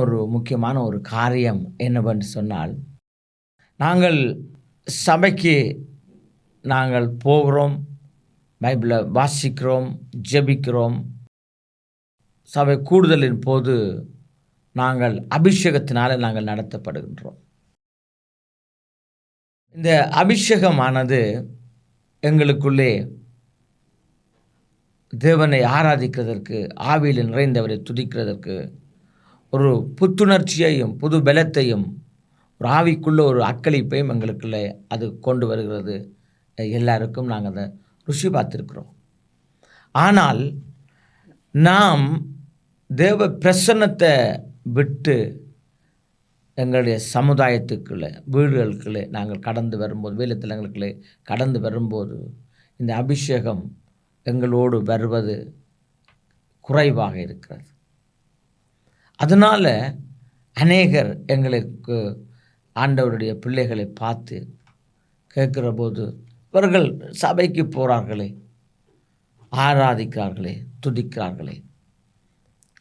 ஒரு முக்கியமான ஒரு காரியம் என்னவென்று சொன்னால் நாங்கள் சபைக்கு நாங்கள் போகிறோம் பைபிளை வாசிக்கிறோம் ஜெபிக்கிறோம். சபை கூடுதலின் போது நாங்கள் அபிஷேகத்தினால நாங்கள் நடத்தப்படுகின்றோம். இந்த அபிஷேகமானது எங்களுக்குள்ளே தேவனை ஆராதிக்கிறதற்கு ஆவியில் நிறைந்தவரை துதிக்கிறதற்கு ஒரு புத்துணர்ச்சியையும் புது பலத்தையும் ஒரு ஆவிக்குள்ள ஒரு அக்களிப்பையும் எங்களுக்குள்ளே அது கொண்டு வருகிறது. எல்லாருக்கும் நாங்கள் அதை ருசி பார்த்துருக்குறோம். ஆனால் நாம் தேவ பிரசன்னத்தை விட்டு எங்களுடைய சமுதாயத்துக்குள்ளே வீடுகளுக்குள்ளே நாங்கள் கடந்து வரும்போது வேலைத்தலங்களுக்குள்ளே கடந்து வரும்போது இந்த அபிஷேகம் எங்களோடு வருவது குறைவாக இருக்கிறது. அதனால் அநேகர் எங்களுக்கு ஆண்டவருடைய பிள்ளைகளை பார்த்து கேட்குற போது இவர்கள் சபைக்கு போகிறார்களே ஆராதிக்கிறார்களே துதிக்கிறார்களே.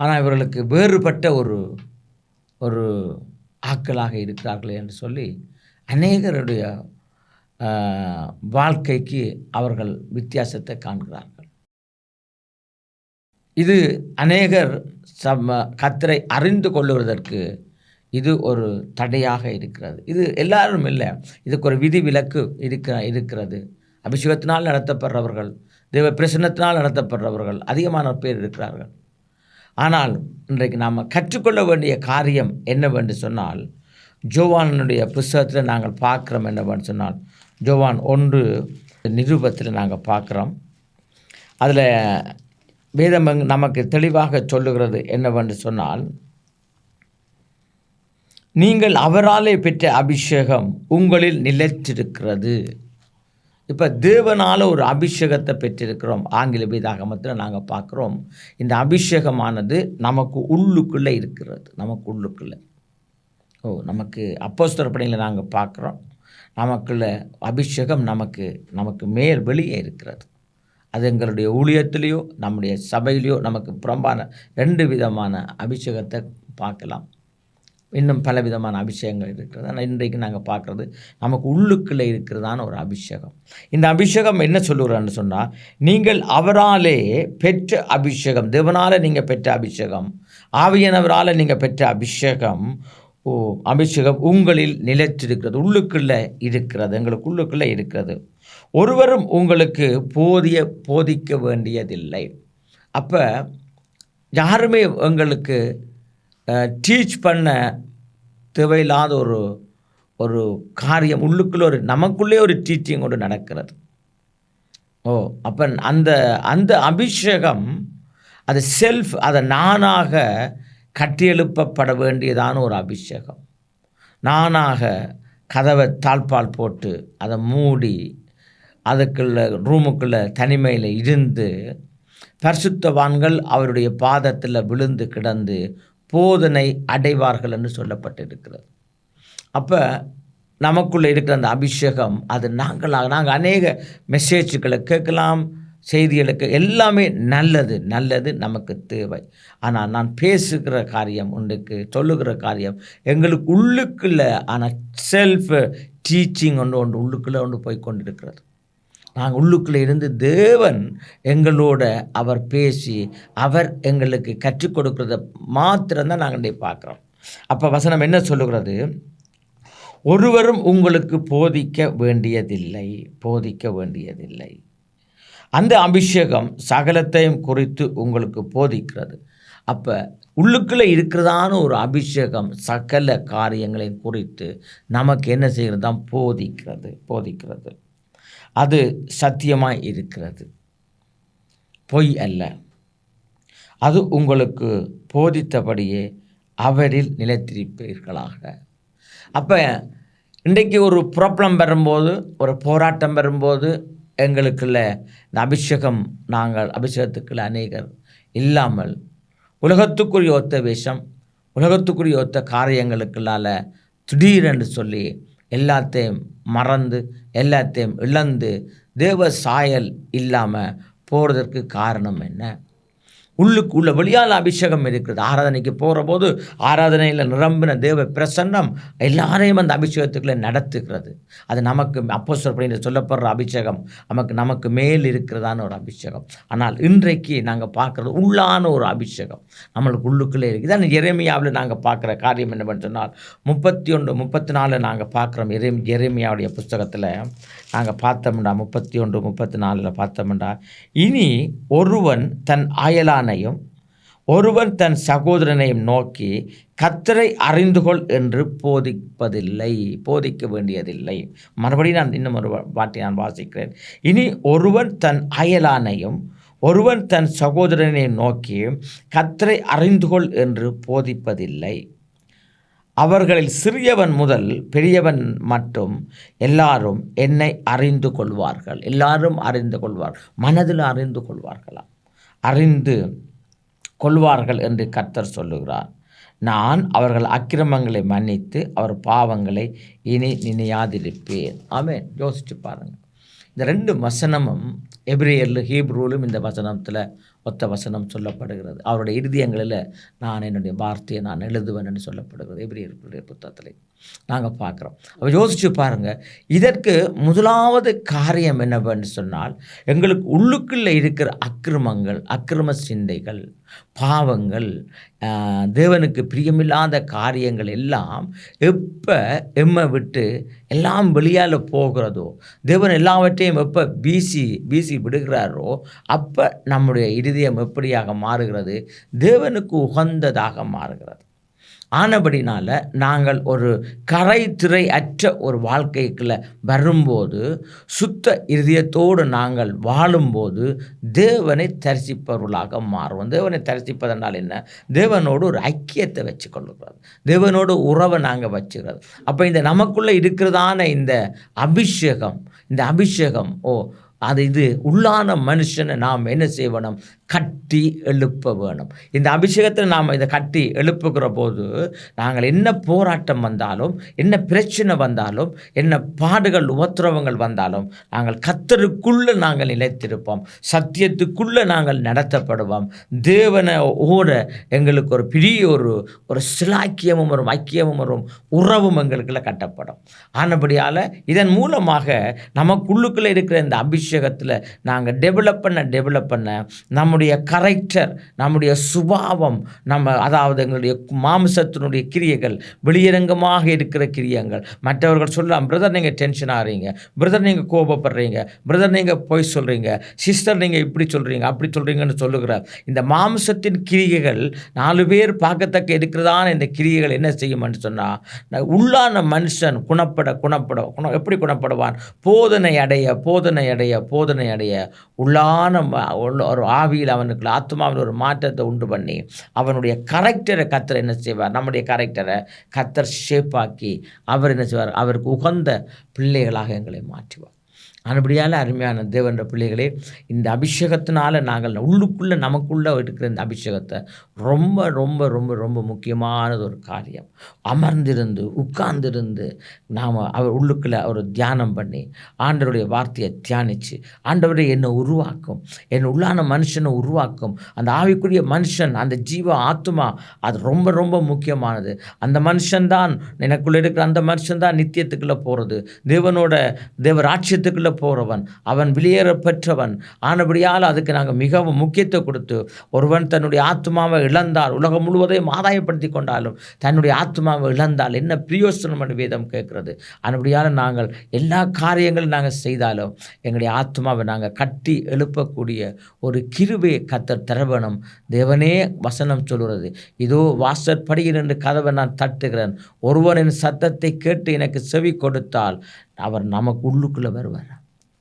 ஆனால் இவர்களுக்கு வேறுபட்ட ஒரு ஒரு ஆக்களாக இருக்கிறார்களே என்று சொல்லி அநேகருடைய வாழ்க்கைக்கு அவர்கள் வித்தியாசத்தை காண்கிறார். இது அநேகர் சம கத்தரை அறிந்து கொள்ளுவதற்கு இது ஒரு தடையாக இருக்கிறது. இது எல்லாரும் இல்லை. இதுக்கு ஒரு விதி விலக்கு இருக்க இருக்கிறது. அபிஷேகத்தினால் நடத்தப்படுறவர்கள் தெய்வ பிரசன்னத்தினால் நடத்தப்படுறவர்கள் அதிகமான பேர் இருக்கிறார்கள். ஆனால் இன்றைக்கு நாம் கற்றுக்கொள்ள வேண்டிய காரியம் என்னவென்று சொன்னால் ஜோவானுடைய புஸ்தகத்தில் நாங்கள் பார்க்குறோம் என்னவென்று சொன்னால் ஜோவான் ஒன்று நிருபத்தில் நாங்கள் பார்க்குறோம். அதில் வேதம் நமக்கு தெளிவாக சொல்லுகிறது என்னவென்று சொன்னால் நீங்கள் அவராலே பெற்ற அபிஷேகம் உங்களில் நிலைத்திருக்கிறது. இப்போ தேவனால் ஒரு அபிஷேகத்தை பெற்றிருக்கிறோம். ஆங்கில வேதாகமத்தில் நாங்கள் பார்க்குறோம். இந்த அபிஷேகமானது நமக்கு உள்ளுக்குள்ளே இருக்கிறது. நமக்கு உள்ளுக்குள்ளே. ஓ நமக்கு அப்போஸ்தர் பணியில் நாங்கள் பார்க்குறோம். நமக்குள்ள அபிஷேகம் நமக்கு நமக்கு மேல் வெளியே இருக்கிறது. அது எங்களுடைய ஊழியத்திலேயோ நம்முடைய சபையிலையோ நமக்கு புறம்பான ரெண்டு விதமான அபிஷேகத்தை பார்க்கலாம். இன்னும் பல விதமான அபிஷேகங்கள் இருக்கிறது. ஆனால் இன்றைக்கு நாங்கள் பார்க்குறது நமக்கு உள்ளுக்குள்ளே இருக்கிறதான ஒரு அபிஷேகம். இந்த அபிஷேகம் என்ன சொல்லுகிறான்னு சொன்னால் நீங்கள் அவராலே பெற்ற அபிஷேகம் தேவனால் நீங்கள் பெற்ற அபிஷேகம் ஆவியனவரால் நீங்கள் பெற்ற அபிஷேகம் ஓ அபிஷேகம் உங்களில் நிலைத்திருக்கிறது உள்ளுக்குள்ளே இருக்கிறது எங்களுக்கு உள்ளுக்குள்ளே இருக்கிறது. ஒருவரும் உங்களுக்கு போதிய போதிக்க வேண்டியதில்லை. அப்போ யாருமே எங்களுக்கு டீச் பண்ண தேவையில்லாத ஒரு ஒரு காரியம் உள்ளுக்குள்ளே ஒரு நமக்குள்ளே ஒரு டீச்சிங் ஒன்று நடக்கிறது. ஓ அப்போ அந்த அந்த அபிஷேகம் அது செல்ஃப் அதை நானாக கட்டியெழுப்பப்பட வேண்டியதான ஒரு அபிஷேகம். நானாக கதவை தாழ்பால் போட்டு அதை மூடி அதுக்குள்ளே ரூமுக்குள்ளே தனிமையில் இருந்து பரிசுத்தவான்கள் அவருடைய பாதத்தில் விழுந்து கிடந்து போதனை அடைவார்கள் என்று சொல்லப்பட்டிருக்கிறது. அப்போ நமக்குள்ளே இருக்கிற அந்த அபிஷேகம் அது நாங்களாக நாங்கள் அநேக மெசேஜுகளை கேட்கலாம் செய்திகளுக்கு எல்லாமே நல்லது நல்லது நமக்கு தேவை. ஆனால் நான் பேசுகிற காரியம் உண்டுக்கு சொல்லுகிற காரியம் எங்களுக்கு உள்ளுக்குள்ள ஆனால் செல்ஃப் டீச்சிங் ஒன்று ஒன்று உள்ளுக்குள்ளே ஒன்று போய் கொண்டிருக்கிறது. நாங்கள் உள்ளுக்குள்ளே இருந்து தேவன் எங்களோட அவர் பேசி அவர் எங்களுக்கு கற்றுக் கொடுக்குறத மாத்திரம்தான் நாங்கள் இன்றைக்கு பார்க்குறோம். அப்போ வசனம் என்ன சொல்லுகிறது? ஒருவரும் உங்களுக்கு போதிக்க வேண்டியதில்லை போதிக்க வேண்டியதில்லை. அந்த அபிஷேகம் சகலத்தையும் குறித்து உங்களுக்கு போதிக்கிறது. அப்போ உள்ளுக்குள்ளே இருக்கிறதான ஒரு அபிஷேகம் சகல காரியங்களையும் குறித்து நமக்கு என்ன செய்கிறது? தான் போதிக்கிறது போதிக்கிறது. அது சத்தியமாய் இருக்கிறது. பொய் அல்ல. அது உங்களுக்கு போதித்தபடியே அவரில் நிலைத்திருப்பீர்களாக. அப்போ இன்றைக்கு ஒரு ப்ராப்ளம் வரும்போது ஒரு போராட்டம் வரும்போது எங்களுக்குள்ள இந்த அபிஷேகம் நாங்கள் அபிஷேகத்துக்குள்ள அநேகர் இல்லாமல் உலகத்துக்குரிய ஒத்த வேஷம் உலகத்துக்குரிய ஒத்த காரியங்களுக்குள்ளால் திடீரென்று சொல்லி எல்லாத்தையும் மறந்து எல்லாத்தையும் இழந்து தேவ சாயல் இல்லாமல் போகிறதற்கு காரணம் என்ன? உள்ளுக்கு உள்ள வெளியால் அபிஷேகம் இருக்கிறது. ஆராதனைக்கு போகிற போது ஆராதனையில் நிரம்பின தேவ பிரசன்னம் எல்லாரையும் அந்த அபிஷேகத்துக்குள்ளே நடத்துகிறது. அது நமக்கு அப்போ சொல்லப்படி சொல்லப்படுற அபிஷேகம். நமக்கு நமக்கு மேல் இருக்கிறதான ஒரு அபிஷேகம். ஆனால் இன்றைக்கு நாங்கள் பார்க்குறது உள்ளான ஒரு அபிஷேகம். நம்மளுக்கு உள்ளுக்குள்ளே இருக்குது. இதான் எரேமியாவில் நாங்கள் பார்க்குற காரியம் என்னவென்று சொன்னால் முப்பத்தி ஒன்று முப்பத்தி நாலு நாங்கள் பார்க்குறோம் எரே எரேமியாவுடைய புஸ்தகத்தில் நாங்கள் பார்த்தோம்டா முப்பத்தி ஒன்று முப்பத்தி நாலில் பார்த்தோம்டா. இனி ஒருவன் தன் அயலானையும் ஒருவன் தன் சகோதரனையும் நோக்கி கத்தரை அறிந்து கொள் என்று போதிப்பதில்லை போதிக்க வேண்டியதில்லை. மறுபடியும் நான் இன்னும் ஒரு வாட்டி நான் வாசிக்கிறேன். இனி ஒருவன் தன் அயலானையும் ஒருவன் தன் சகோதரனையும் நோக்கி கத்தரை அறிந்து கொள் என்று போதிப்பதில்லை. அவர்களில் சிறியவன் முதல் பெரியவன் மட்டும் எல்லாரும் என்னை அறிந்து கொள்வார்கள். எல்லாரும் அறிந்து கொள்வார். மனதில் அறிந்து கொள்வார்களாம். அறிந்து கொள்வார்கள் என்று கர்த்தர் சொல்லுகிறார். நான் அவர்கள் அக்கிரமங்களை மன்னித்து அவர் பாவங்களை இனி நினையாதிருப்பேன். ஆமென். யோசிச்சு பாருங்கள் இந்த ரெண்டு வசனமும் எபிரேயரில் ஹீப்ரூலும் இந்த வசனத்தில் ஒத்த வசனம் சொல்லப்படுகிறது. அவருடைய இருதயங்களில் நான் என்னுடைய வார்த்தையை நான் எழுதுவேன் என்று சொல்லப்படுகிறது. எபிரேயர்களுடைய புத்தகத்தில். நாங்கள் பார்க்குறோம். அப்போ யோசிச்சு பாருங்கள் இதற்கு முதலாவது காரியம் என்னவென்று சொன்னால் எங்களுக்கு உள்ளுக்குள்ளே இருக்கிற அக்கிரமங்கள் அக்கிரம சிந்தைகள் பாவங்கள் தேவனுக்கு பிரியமில்லாத காரியங்கள் எல்லாம் எப்போ எம்மை விட்டு எல்லாம் வெளியால் போகிறதோ தேவன் எல்லாவற்றையும் எப்போ வீசி வீசி விடுகிறாரோ அப்போ நம்முடைய இருதயம் எப்படியாக மாறுகிறது? தேவனுக்கு உகந்ததாக மாறுகிறது. ஆனபடினால நாங்கள் ஒரு கரை திரை அற்ற ஒரு வாழ்க்கைக்குள்ள வரும்போது சுத்த இருதயத்தோடு நாங்கள் வாழும்போது தேவனை தரிசிப்பவர்களாக மாறுவோம். தேவனை தரிசிப்பதனால் என்ன? தேவனோடு ஒரு ஐக்கியத்தை வச்சுக்கொள்ளுகிறது. தேவனோடு உறவை நாங்கள் வச்சுக்கிறது. அப்போ இந்த நமக்குள்ளே இருக்கிறதான இந்த அபிஷேகம் இந்த அபிஷேகம் ஓ அது இது உள்ளான மனுஷனை நாம் என்ன செய்வணும் கட்டி எழுப்ப வேணும். இந்த அபிஷேகத்தில் நாம் இதை கட்டி எழுப்புகிற போது நாங்கள் என்ன போராட்டம் வந்தாலும் என்ன பிரச்சனை வந்தாலும் என்ன பாடுகள் உபத்திரவங்கள் வந்தாலும் நாங்கள் கத்தருக்குள்ளே நாங்கள் நிலைத்திருப்போம். சத்தியத்துக்குள்ளே நாங்கள் நடத்தப்படுவோம். தேவனை ஓட எங்களுக்கு ஒரு பெரிய ஒரு ஒரு சிலாக்கியமும் ஒரு ஐக்கியமும் ஒரு உறவும் எங்களுக்குள்ள கட்டப்படும். ஆனபடியால் இதன் மூலமாக நமக்குள்ளுக்குள்ளே இருக்கிற இந்த அபிஷேகத்தில் நாங்கள் டெவலப் பண்ண டெவலப் பண்ண நம்முடைய கரெக்டர் நம்முடைய சுபாவம் நம்ம அதாவது எங்களுடைய மாம்சத்தினுடைய கிரியைகள் வெளியரங்கமாக இருக்கிற கிரியங்கள் மற்றவர்கள் சொல்லலாம் பிரதர் நீங்கள் டென்ஷன் ஆகிறீங்க பிரதர் நீங்கள் கோபப்படுறீங்க. பிரதர் நீங்கள் போய் சொல்கிறீங்க சிஸ்டர் நீங்கள் இப்படி சொல்கிறீங்க அப்படி சொல்கிறீங்கன்னு சொல்லுகிறார். இந்த மாம்சத்தின் கிரியைகள் நாலு பேர் பார்க்கத்தக்க இருக்கிறதான இந்த கிரியைகள் என்ன செய்யும்னு சொன்னால் உள்ளான மனுஷன் குணப்பட குணப்பட குணம் எப்படி குணப்படுவான்? போதனை அடைய போதனை அடைய போதனை அடைய உள்ளான ஒரு ஆவிய ஒரு அவனுக்கு ஆத்மாவில் ஒரு மாற்றத்தை உண்டு பண்ணி அவனுடைய கரெக்டரை கத்தர் என்ன செய்வார்? நம்முடைய கரெக்டரை கத்தர் ஷேப்பாக்கி அவர் என்ன செய்வார்? அவருக்கு உகந்த பிள்ளைகளாக எங்களை மாற்றுவார். அதுபடியால் அருமையான தேவன்ற பிள்ளைகளே இந்த அபிஷேகத்தினால நாங்கள் உள்ளுக்குள்ளே நமக்குள்ளே இருக்கிற இந்த அபிஷேகத்தை ரொம்ப ரொம்ப ரொம்ப ரொம்ப முக்கியமானது ஒரு காரியம். அமர்ந்திருந்து உட்கார்ந்திருந்து நாம் அவர் உள்ளுக்குள்ளே ஒரு தியானம் பண்ணி ஆண்டவருடைய வார்த்தையை தியானித்து ஆண்டவரை என்னை உருவாக்கும் என் உள்ளான மனுஷனை உருவாக்கும் அந்த ஆவிக்குரிய மனுஷன் அந்த ஜீவ ஆத்மா அது ரொம்ப ரொம்ப முக்கியமானது. அந்த மனுஷன்தான் எனக்குள்ளே இருக்கிற அந்த மனுஷன்தான் நித்தியத்துக்குள்ளே போகிறது தேவனோட தேவ ராட்சியத்துக்குள்ளே போகிறவன் அவன் வெளியேற பெற்றவன். ஆனபடியால் அதுக்கு நாங்கள் மிகவும் முக்கியத்துவம் கொடுத்து ஒருவன் தன்னுடைய ஆத்மாவை இழந்தால் உலகம் முழுவதையும் ஆதாயப்படுத்தி கொண்டாலும் தன்னுடைய ஆத்மாவை இழந்தால் என்ன பிரியோசனம் என்று வேதம் கேட்கிறது. ஆனபடியால் நாங்கள் எல்லா காரியங்களும் நாங்கள் செய்தாலும் எங்களுடைய ஆத்மாவை நாங்கள் கட்டி எழுப்பக்கூடிய ஒரு கிருவே கத்தர் தர தேவனே வசனம் சொல்கிறது இதோ வாசற்படியில் என்று கதவை நான் தட்டுகிறேன். ஒருவனின் சத்தத்தை கேட்டு எனக்கு செவி கொடுத்தால் அவர் நமக்கு உள்ளுக்குள்ளே வருவார்?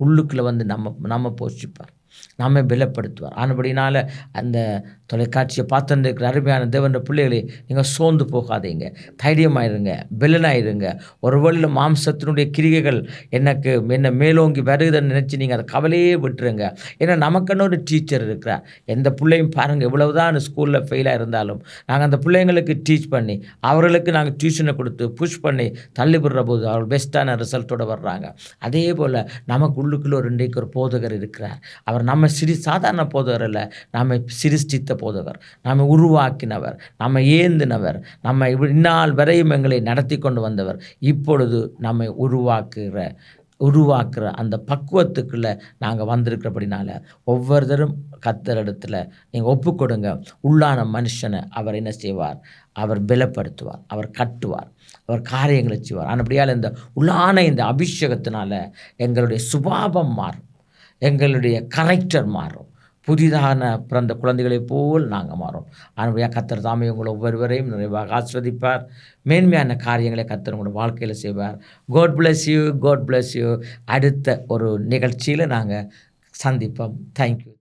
உள்ளுக்குள்ளே வந்து நம்ம நம்ம போஷிப்பார் நம்மை பலப்படுத்துவார் ஆனபடினால அந்த தொலைக்காட்சியை பார்த்துருக்கிற அருமையான தேவன்ற பிள்ளைகளே நீங்கள் சோர்ந்து போகாதீங்க. தைரியமாயிருங்க பெலனாயிருங்க. ஒரு வழியில் மாம்சத்தினுடைய கிரிகைகள் எனக்கு என்ன மேலோங்கி வருதுன்னு நினச்சி நீங்கள் அதை கவலையே விட்டுருங்க. ஏன்னா நமக்குன்னு ஒரு டீச்சர் இருக்கிறார். எந்த பிள்ளையும் பாருங்கள் இவ்வளவுதான் ஸ்கூலில் ஃபெயிலாக இருந்தாலும் நாங்கள் அந்த பிள்ளைங்களுக்கு டீச் பண்ணி அவர்களுக்கு நாங்கள் டியூஷனை கொடுத்து புஷ் பண்ணி தள்ளி விடுற போது அவர்கள் பெஸ்ட்டான ரிசல்ட்டோடு வர்றாங்க. அதே போல் நமக்கு உள்ளுக்குள்ளே ஒரு இன்றைக்கு ஒரு போதகர் இருக்கிறார். அவர் நம்ம நாம் சிறி சாதாரண போதவர் அல்ல. நம்மை சிருஷ்டித்த போதவர் நம்மை உருவாக்கினவர். நம்மை ஏந்தினவர். நம்மை இந்நாள் வரையும் எங்களை நடத்தி கொண்டு வந்தவர். இப்பொழுது நம்மை உருவாக்குகிற உருவாக்குற அந்த பக்குவத்துக்குள்ளே நாங்கள் வந்திருக்கிறபடினால ஒவ்வொருத்தரும் கத்தர் இடத்துல நீங்கள் ஒப்பு கொடுங்க உள்ளான மனுஷனை அவர் என்ன செய்வார்? அவர் பலப்படுத்துவார். அவர் கட்டுவார். அவர் காரியங்களை செய்வார். ஆனபடியால் இந்த உள்ளான இந்த அபிஷேகத்தினால எங்களுடைய சுபாவம் மாறும். எங்களுடைய கரெக்டர் மாறும். புதிதான பிறந்த குழந்தைகளைப் போல் நாங்கள் மாறோம். ஆனபடியாக கத்தர் தாமே உங்களை ஒவ்வொருவரையும் நிறைவாக ஆஸ்வதிப்பார் மேன்மையான காரியங்களை கத்தர் உங்களோட வாழ்க்கையில் செய்வார். God bless you God bless you அடுத்த ஒரு நிகழ்ச்சியில் நாங்கள் சந்திப்போம். தேங்க்யூ